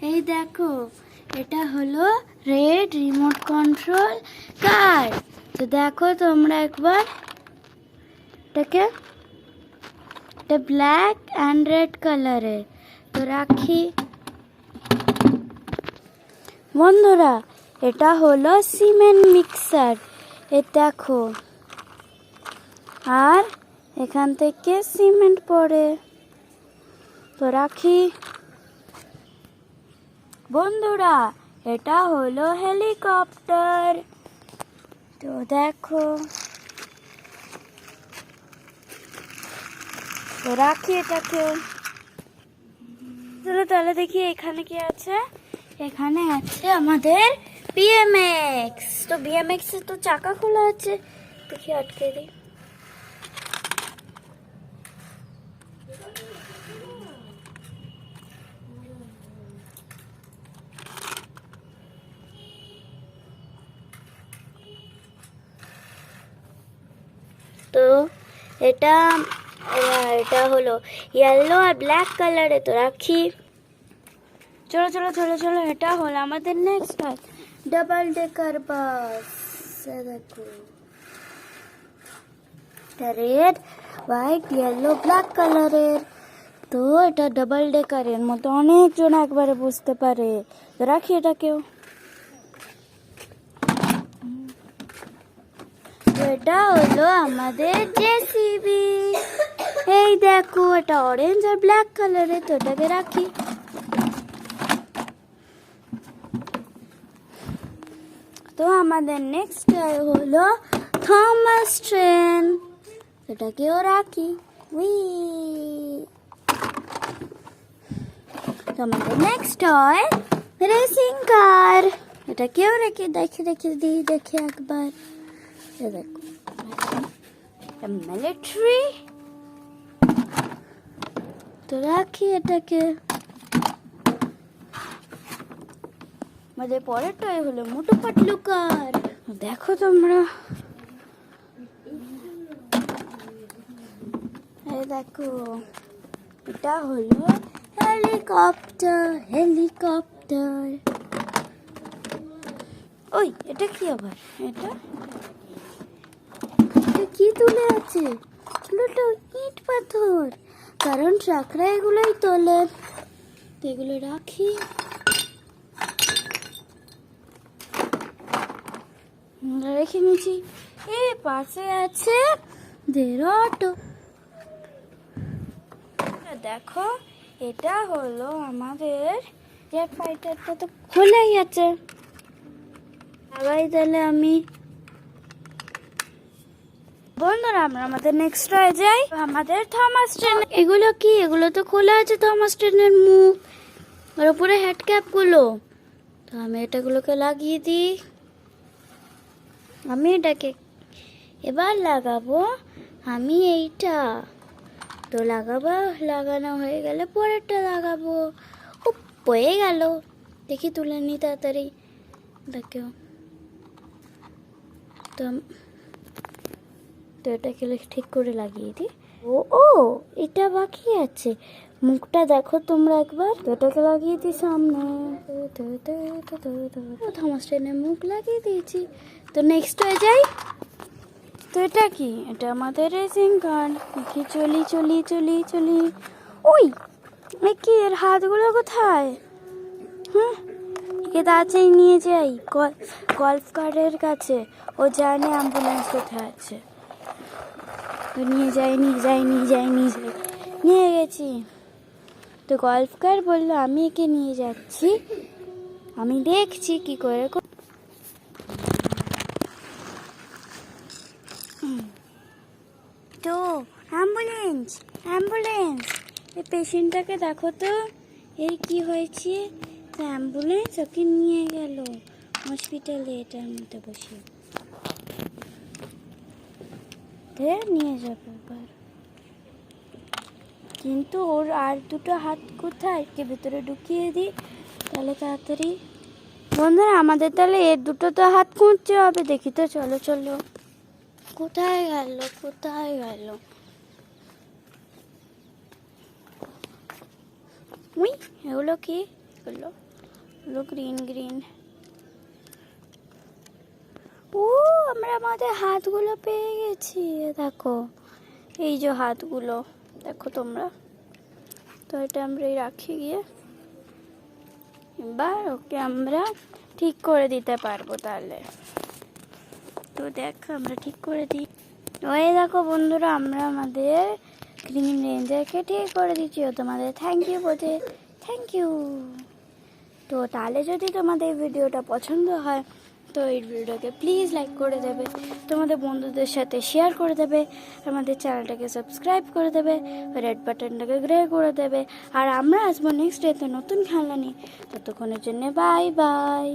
এই দেখো, এটা হলো রেড রিমোট কন্ট্রোল কার তো দেখো তোমরা একবার, এটাকে, এটা ব্ল্যাক অ্যান্ড রেড কালারের তো রাখি। বন্ধুরা, এটা হলো সিমেন্ট মিক্সার। এ দেখো, আর এখান থেকে সিমেন্ট পড়ে। তো রাখি। বন্ধুরা, এটা হলো হেলিকপ্টার। তো দেখো, তো রাখি এটাকে। চলো তাহলে দেখি এখানে কি আছে। এখানে আছে আমাদের বিএমএক্স তো বিএমএক্স এর তো চাকা খোলা আছে। দেখি আটকে দিই। তো এটা আহ, এটা হলো ইয়েলো আর ব্ল্যাক কালারে তো রাখি। চলো চলো চলো চলো এটা হলো আমাদের নেক্সট কাজ ডাবল ডেকার বাস এ দেখো। এটা রেড হোয়াইট ইয়েলো ব্ল্যাক কালারের তো এটা ডাবল ডেকারের মতো অনেকজন একবারে বুঝতে পারে। তো রাখি এটাকেও। এটা হলো আমাদের জেসিবি এই দেখো, এটা অরেঞ্জ আর ব্ল্যাক কালারের তো এটাকে রাখি। তো আমাদের নেক্সট হলো থমাস ট্রেন এটাকেও রাখি। উই। তো আমাদের নেক্সট হয় রেসিং কার এটাকেও রেখে, দেখে রেখে দিই দেখে একবার। এ দেখো মিলিটারি তো রাখি এটাকে আমাদের পরেরটাই হলো মোটু পাটলু কার দেখো তোমরা। দেখো, এটা হলো হেলিকপ্টার হেলিকপ্টার। ওই, এটা কি আবার? এটা? কি তুলে আছে। এগুলো ইট পাথর। কারণ ট্রাকরা এগুলোই তোলে। এগুলো রাখি। রেখে নিয়েছি। এ পাশে আছে দেড় অটো। দেখো, এটা হলো আমাদের জেট ফাইটারটা তো খোলাই আছে। সবাই তাহলে আমি বন্ধুরা, আমরা আমাদের নেক্সট হয়ে যাই। আমাদের থমাস ট্রেন এগুলো কি? এগুলো তো খোলা আছে থমাস ট্রেনের মুখ। আর উপরে হেড ক্যাপগুলো তো আমি এটাগুলোকে লাগিয়ে দিই। আমি এটাকে এবার লাগাবো আমি এইটা। তো লাগাবো, লাগানো হয়ে গেলে পরেরটা লাগাবো। ও হয়ে গেল। দেখি তুলে নি তাড়াতাড়ি। দেখো। তো তো এটাকে ঠিক করে লাগিয়ে দিই। ও ও, এটা বাকি আছে। মুখটা দেখো তোমরা একবার। এটাকে লাগিয়ে দিই সামনে। থমাস ট্রেনের মুখ লাগিয়ে দিয়েছি। তো নেক্সট হয়ে যাই। তো এটা কি? এটা আমাদের রেসিং কার কি চলি চলি চলি চলি। ওই কি এর হাতগুলো কোথায়? হ্যাঁ একে তাড়াতাড়ি নিয়ে যাই। গল- গল্ফ কারের কাছে। ও জানে অ্যাম্বুলেন্স কোথায় আছে। নিয়ে যাই নিয়ে যাই নিয়ে যাই নিয়ে যাই নিয়ে গেছি। তো গল্ফ কার বলল, আমি একে নিয়ে যাচ্ছি। আমি দেখছি কি করে তো অ্যাম্বুলেন্স অ্যাম্বুলেন্স। এই পেশেন্টটাকে দেখো তো এর কি হয়েছে? অ্যাম্বুলেন্স ওকে নিয়ে গেল হসপিটালে এটার মধ্যে বসে। ধরে নিয়ে যাবে এবার। কিন্তু ওর আর দুটো হাত কোথায়? কে ভেতরে ঢুকিয়ে দিই তাহলে তাড়াতাড়ি। বন্ধুরা, আমাদের তাহলে এর দুটো তো হাত খুঁজতে হবে। দেখি তো, চলো চলো। কোথায় গেল? কোথায় গেল? উই, এগুলো কি? হলো গ্রিন গ্রিন ও আমরা আমাদের হাতগুলো পেয়ে গেছি দেখো। এই যে হাতগুলো, দেখো তোমরা। তো এটা আমরা এই রাখি গিয়ে। এবার ওকে আমরা ঠিক করে দিতে পারব তাহলে। তো দেখো, আমরা ঠিক করে দিই ওই দেখো বন্ধুরা, আমরা আমাদের গ্রিন রেঞ্জারকে ঠিক করে দিচ্ছি। তোমাদের থ্যাংক ইউ বলছে। থ্যাংক ইউ তো তাহলে যদি তোমাদের ভিডিওটা পছন্দ হয় তো এই ভিডিওটাকে প্লিজ লাইক করে দেবে, তোমাদের বন্ধুদের সাথে শেয়ার করে দেবে, আমাদের চ্যানেলটাকে সাবস্ক্রাইব করে দেবে রেড বাটনটাকে গ্রে করে দেবে, আর আমরা আসব নেক্সট ডেতে নতুন খেলা নিই ততক্ষণের জন্য বাই বাই